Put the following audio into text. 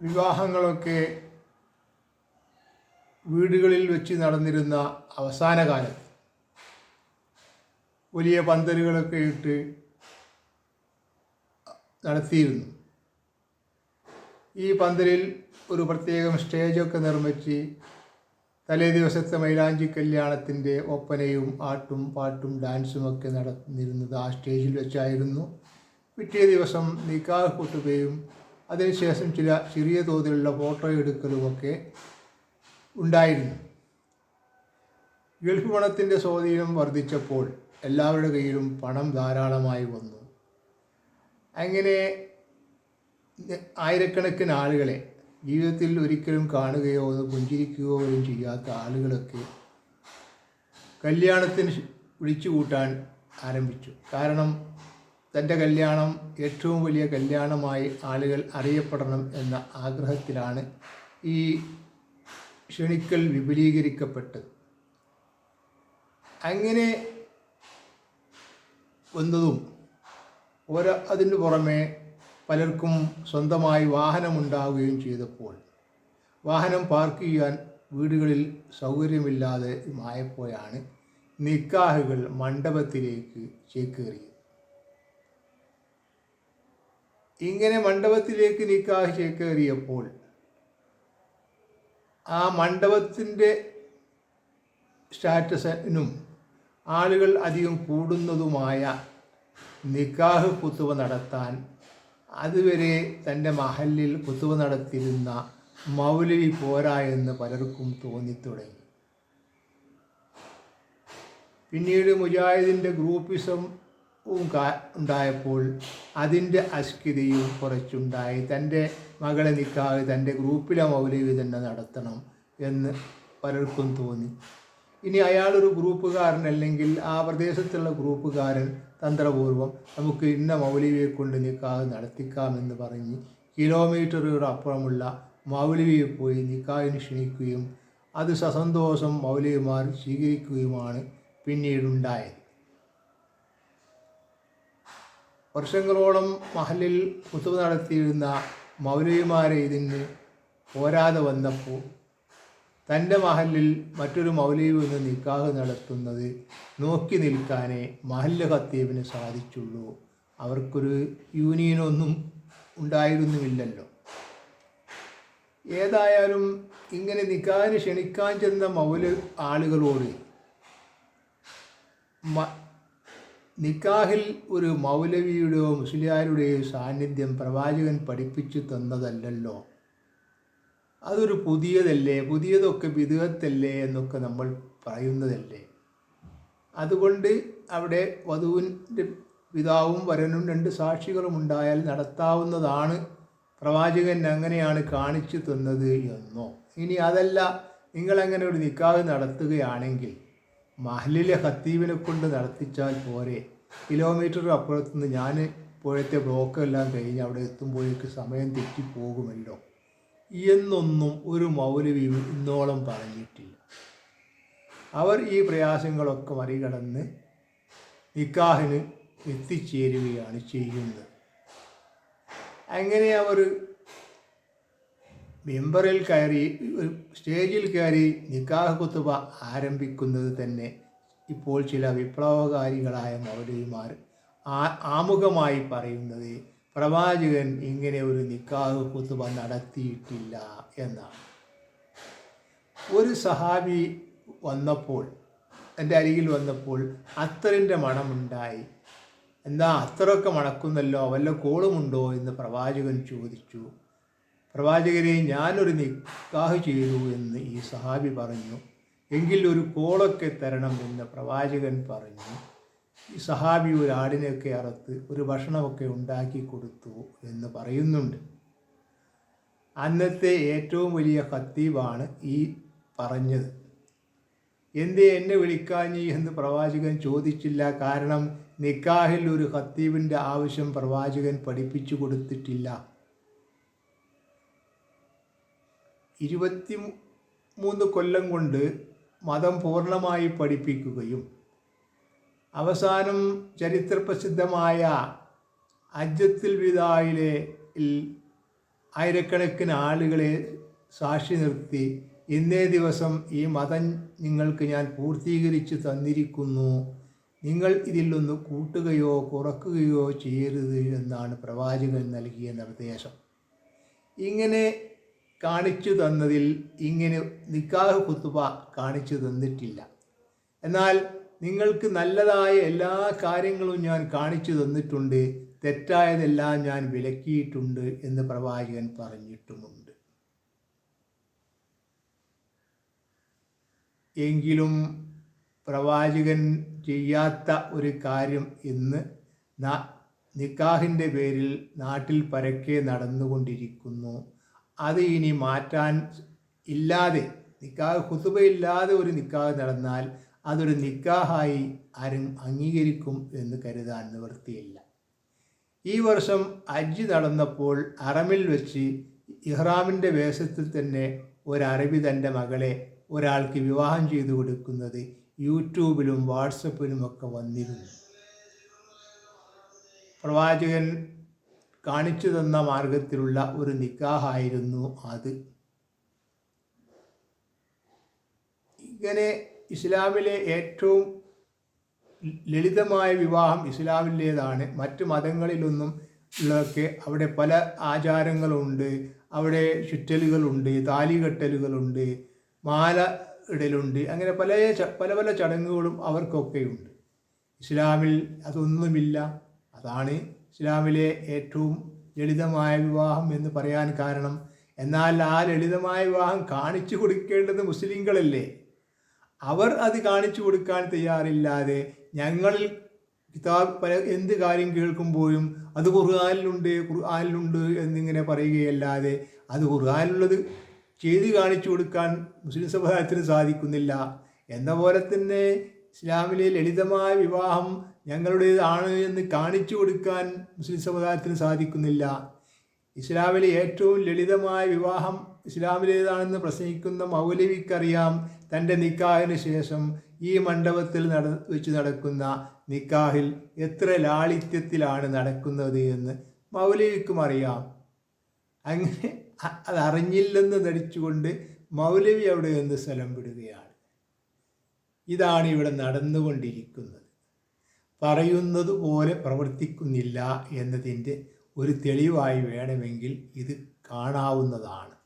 വിവാഹങ്ങളൊക്കെ വീടുകളിൽ വെച്ച് നടന്നിരുന്ന അവസാന കാലത്ത് വലിയ പന്തലുകളൊക്കെ ഇട്ട് നടത്തിയിരുന്നു. ഈ പന്തലിൽ ഒരു പ്രത്യേകം സ്റ്റേജൊക്കെ നിർമ്മിച്ച് തലേ ദിവസത്തെ മൈലാഞ്ചി കല്യാണത്തിന്റെ ഒപ്പനയും ആട്ടും പാട്ടും ഡാൻസും ഒക്കെ നടന്നിരുന്നത് ആ സ്റ്റേജിൽ വെച്ചായിരുന്നു. പിറ്റേ ദിവസം നിക്കാഹ് പൊട്ടുകയും അതിനുശേഷം ചില ചെറിയ തോതിലുള്ള ഫോട്ടോ എടുക്കലുമൊക്കെ ഉണ്ടായിരുന്നു. ഗൾഫ് പണത്തിന്റെ സ്വാധീനം വർദ്ധിച്ചപ്പോൾ എല്ലാവരുടെ കയ്യിലും പണം ധാരാളമായി വന്നു. അങ്ങനെ ആയിരക്കണക്കിന് ആളുകളെ ജീവിതത്തിൽ ഒരിക്കലും കാണുകയോ അത് പുഞ്ചിരിക്കുകയോ പോലും ചെയ്യാത്ത ആളുകളൊക്കെ കല്യാണത്തിന് വിളിച്ചു കൂട്ടാൻ ആരംഭിച്ചു. കാരണം തന്റെ കല്യാണം ഏറ്റവും വലിയ കല്യാണമായി ആളുകൾ അറിയപ്പെടണം എന്ന ആഗ്രഹത്തിലാണ് ഈ ക്ഷണിക്കൽ വിപുലീകരിക്കപ്പെട്ടത് അങ്ങനെ വന്നതും ഓരോ അതിന് പുറമെ പലർക്കും സ്വന്തമായി വാഹനമുണ്ടാവുകയും ചെയ്തപ്പോൾ വാഹനം പാർക്ക് ചെയ്യാൻ വീടുകളിൽ സൗകര്യമില്ലാതെ മായപ്പോയാണ് നിക്കാഹുകൾ മണ്ഡപത്തിലേക്ക് ചേക്കേറിയത്. ഇങ്ങനെ മണ്ഡപത്തിലേക്ക് നിക്കാഹ് കയറിയപ്പോൾ ആ മണ്ഡപത്തിന്റെ സ്റ്റാറ്റസിനും ആളുകൾ അധികം കൂടുന്നതുമായ നിക്കാഹ് കുത്തുവ നടത്താൻ അതുവരെ തന്റെ മഹലിൽ കുത്തുവ നടത്തിയിരുന്ന മൗലവി പോരാ എന്ന് പലർക്കും തോന്നിത്തുടങ്ങി. പിന്നീട് മുജാഹിദിന്റെ ഗ്രൂപ്പിസം ഉണ്ടായപ്പോൾ അതിന്റെ അസ്കിതയും കുറച്ചുണ്ടായി. തന്റെ മകളെ നിൽക്കാതെ തന്റെ ഗ്രൂപ്പിലെ മൗലവി തന്നെ നടത്തണം എന്ന് പലർക്കും തോന്നി. ഇനി അയാളൊരു ഗ്രൂപ്പുകാരൻ അല്ലെങ്കിൽ ആ പ്രദേശത്തുള്ള ഗ്രൂപ്പുകാരൻ തന്ത്രപൂർവം നമുക്ക് ഇന്ന മൗലവിയെ കൊണ്ട് നിക്കാഹ് നടത്തിക്കാമെന്ന് പറഞ്ഞ് കിലോമീറ്ററുകൾ അപ്പുറമുള്ള മൗലവിയെ പോയി നിക്കാഹിന് ക്ഷണിക്കുകയും അത് സസന്തോഷം മൗലവിമാർ സ്വീകരിക്കുകയുമാണ് പിന്നീടുണ്ടായത്. വർഷങ്ങളോളം മഹലിൽ കുത്തുവ നടത്തിയിരുന്ന മൗലവിമാരെ ഇതിന് പോരാതെ വന്നപ്പോൾ തന്റെ മഹലിൽ മറ്റൊരു മൗലവി നിക്കാഹ് നടത്തുന്നത് നോക്കി നിൽക്കാനേ മഹല്ല ഖത്തീബിന് സാധിച്ചുള്ളൂ. അവർക്കൊരു യൂണിയനൊന്നും ഉണ്ടായിരുന്നുമില്ലല്ലോ. ഏതായാലും ഇങ്ങനെ നിക്കാഹിന് ക്ഷണിക്കാൻ ചെന്ന മൗല ആളുകളോട് നിക്കാഹിൽ ഒരു മൗലവിയുടെയോ മുസ്ലിയാരുടെയോ സാന്നിധ്യം പ്രവാചകൻ പഠിപ്പിച്ചു തന്നതല്ലല്ലോ. അതൊരു പുതിയതല്ലേ? പുതിയതൊക്കെ വിധുവത്തല്ലേ എന്നൊക്കെ നമ്മൾ പറയുന്നതല്ലേ? അതുകൊണ്ട് അവിടെ വധുവിന്റെ പിതാവും വരനും രണ്ട് സാക്ഷികളും ഉണ്ടായാൽ നടത്താവുന്നതാണ് പ്രവാചകൻ അങ്ങനെയാണ് കാണിച്ചു തന്നത് എന്നോ. ഇനി അതല്ല നിങ്ങളങ്ങനെ ഒരു നിക്കാഹ് നടത്തുകയാണെങ്കിൽ മഹലിലെ ഹത്തീബിനെ കൊണ്ട് നടത്തിച്ചാൽ പോരെ. കിലോമീറ്റർ അപ്പുറത്തുനിന്ന് ഞാൻ ഇപ്പോഴത്തെ ബ്ലോക്കെല്ലാം കഴിഞ്ഞ് അവിടെ എത്തുമ്പോഴേക്ക് സമയം തെറ്റിപ്പോകുമല്ലോ എന്നൊന്നും ഒരു മൗലവി ഇന്നോളം പറഞ്ഞിട്ടില്ല. അവർ ഈ പ്രയാസങ്ങളൊക്കെ മറികടന്ന് നിക്കാഹിന് എത്തിച്ചേരുകയാണ് ചെയ്യുന്നത്. അങ്ങനെ അവർ മെമ്പറിൽ കയറി സ്റ്റേജിൽ കയറി നിക്കാഹ് കുത്തുബ ആരംഭിക്കുന്നത് തന്നെ ഇപ്പോൾ ചില വിപ്ലവകാരികളായ മൗലവിമാർ ആമുഖമായി പറയുന്നത് പ്രവാചകൻ ഇങ്ങനെ ഒരു നിക്കാഹ് കുത്തുബ നടത്തിയിട്ടില്ല എന്നാണ്. ഒരു സഹാബി വന്നപ്പോൾ എന്റെ അരികിൽ വന്നപ്പോൾ അത്തറിന്റെ മണമുണ്ടായി. എന്താ അത്തറൊക്കെ മണക്കുന്നല്ലോ വല്ല കോളുമുണ്ടോ? എന്ന് പ്രവാചകൻ ചോദിച്ചു. പ്രവാചകരെ ഞാനൊരു നിക്കാഹ് ചെയ്തു എന്ന് ഈ സഹാബി പറഞ്ഞു. എങ്കിൽ ഒരു കോളൊക്കെ തരണം എന്ന് പ്രവാചകൻ പറഞ്ഞു. ഈ സഹാബി ഒരു ആടിനെയൊക്കെ അറുത്ത് ഒരു ഭക്ഷണമൊക്കെ ഉണ്ടാക്കി കൊടുത്തു എന്ന് പറയുന്നുണ്ട്. അന്നത്തെ ഏറ്റവും വലിയ ഖത്തീബാണ് ഈ പറഞ്ഞത്. എന്തേ എന്നെ വിളിക്കാഞ്ഞി എന്ന് പ്രവാചകൻ ചോദിച്ചില്ല. കാരണം നിക്കാഹിൽ ഒരു ഖത്തീബിന്റെ ആവശ്യം പ്രവാചകൻ പഠിപ്പിച്ചു കൊടുത്തിട്ടില്ല. ഇരുപത്തി മൂന്ന് കൊല്ലം കൊണ്ട് മതം പൂർണമായി പഠിപ്പിക്കുകയും അവസാനം ചരിത്രപ്രസിദ്ധമായ അജ്ജത്തിൽ വിദായിലെ ആയിരക്കണക്കിന് ആളുകളെ സാക്ഷി നിർത്തി ഇന്നേ ദിവസം ഈ മതം നിങ്ങൾക്ക് ഞാൻ പൂർത്തീകരിച്ച് തന്നിരിക്കുന്നു. നിങ്ങൾ ഇതിലൊന്ന് കൂട്ടുകയോ കുറക്കുകയോ ചെയ്യരുത് എന്നാണ് പ്രവാചകൻ നൽകിയ നിർദ്ദേശം. ഇങ്ങനെ കാണിച്ചു തന്നതിൽ ഇങ്ങനെ നിക്കാഹ് കുത്തുബ കാണിച്ചു തന്നിട്ടില്ല. എന്നാൽ നിങ്ങൾക്ക് നല്ലതായ എല്ലാ കാര്യങ്ങളും ഞാൻ കാണിച്ചു തന്നിട്ടുണ്ട് തെറ്റായതെല്ലാം ഞാൻ വിലക്കിയിട്ടുണ്ട് എന്ന് പ്രവാചകൻ പറഞ്ഞിട്ടുമുണ്ട്. എങ്കിലും പ്രവാചകൻ ചെയ്യാത്ത ഒരു കാര്യം ഇന്ന് നിക്കാഹിന്റെ പേരിൽ നാട്ടിൽ പരക്കെ നടന്നുകൊണ്ടിരിക്കുന്നു. അത് ഇനി മാറ്റാൻ ഇല്ലാതെ നിക്കാഹ് കുത്തുബയില്ലാതെ ഒരു നിക്കാഹ് നടന്നാൽ അതൊരു നിക്കാഹായി ആരും അംഗീകരിക്കും എന്ന് കരുതാൻ നിവൃത്തിയില്ല. ഈ വർഷം അജ്ജ് നടന്നപ്പോൾ അറമിൽ വെച്ച് ഇഹ്റാമിന്റെ വേഷത്തിൽ തന്നെ ഒരു അറബി തന്റെ മകളെ ഒരാൾക്ക് വിവാഹം ചെയ്തു കൊടുക്കുന്നത് യൂട്യൂബിലും വാട്സപ്പിലുമൊക്കെ വന്നിരുന്നു. പ്രവാചകൻ കാണിച്ചു തന്ന മാർഗത്തിലുള്ള ഒരു നിക്കാഹായിരുന്നു അത്. ഇങ്ങനെ ഇസ്ലാമിലെ ഏറ്റവും ലളിതമായ വിവാഹം ഇസ്ലാമിലേതാണ് മറ്റു മതങ്ങളിലൊന്നും ഉള്ളതൊക്കെ അവിടെ പല ആചാരങ്ങളുണ്ട്. അവിടെ ചുറ്റലുകളുണ്ട് താലികെട്ടലുകളുണ്ട് മാല ഇടലുണ്ട്. അങ്ങനെ പല പല പല ചടങ്ങുകളും അവർക്കൊക്കെയുണ്ട്. ഇസ്ലാമിൽ അതൊന്നുമില്ല. അതാണ് ഇസ്ലാമിലെ ഏറ്റവും ലളിതമായ വിവാഹം എന്ന് പറയാൻ കാരണം എന്നാൽ ആ ലളിതമായ വിവാഹം കാണിച്ചു കൊടുക്കേണ്ടത് മുസ്ലിങ്ങളല്ലേ? അവർ അത് കാണിച്ചു കൊടുക്കാൻ തയ്യാറില്ലാതെ ഞങ്ങളിൽ കിതാബ് പല എന്ത് കാര്യം കേൾക്കുമ്പോഴും അത് ഖുർആാനിലുണ്ട് ഖുർആാനിലുണ്ട് എന്നിങ്ങനെ പറയുകയല്ലാതെ അത് ഖുർആാനിലുള്ളത് ചെയ്ത് കാണിച്ചു കൊടുക്കാൻ മുസ്ലിം സമുദായത്തിന് സാധിക്കുന്നില്ല. എന്ന പോലെ തന്നെ ഇസ്ലാമിലെ ലളിതമായ വിവാഹം ഞങ്ങളുടേതാണ് എന്ന് കാണിച്ചു കൊടുക്കാൻ മുസ്ലിം സമുദായത്തിന് സാധിക്കുന്നില്ല. ഇസ്ലാമിലെ ഏറ്റവും ലളിതമായ വിവാഹം ഇസ്ലാമിലേതാണെന്ന് പ്രസംഗിക്കുന്ന മൗലവിക്കറിയാം തന്റെ നിക്കാഹിന് ശേഷം ഈ മണ്ഡപത്തിൽ നട വെച്ച് നടക്കുന്ന നിക്കാഹിൽ എത്ര ലാളിത്യത്തിലാണ് നടക്കുന്നത് എന്ന് മൗലവിക്കും അറിയാം. അങ്ങനെ അതറിഞ്ഞില്ലെന്ന് അത് നടിച്ചുകൊണ്ട് മൗലവി അവിടെ നിന്ന് സ്ഥലം വിടുകയാണ്. ഇതാണ് ഇവിടെ നടന്നുകൊണ്ടിരിക്കുന്നത്. പറയുന്നത് പോലെ പ്രവർത്തിക്കുന്നില്ല എന്നതിന്റെ ഒരു തെളിവായി വേണമെങ്കിൽ ഇത് കാണാവുന്നതാണ്.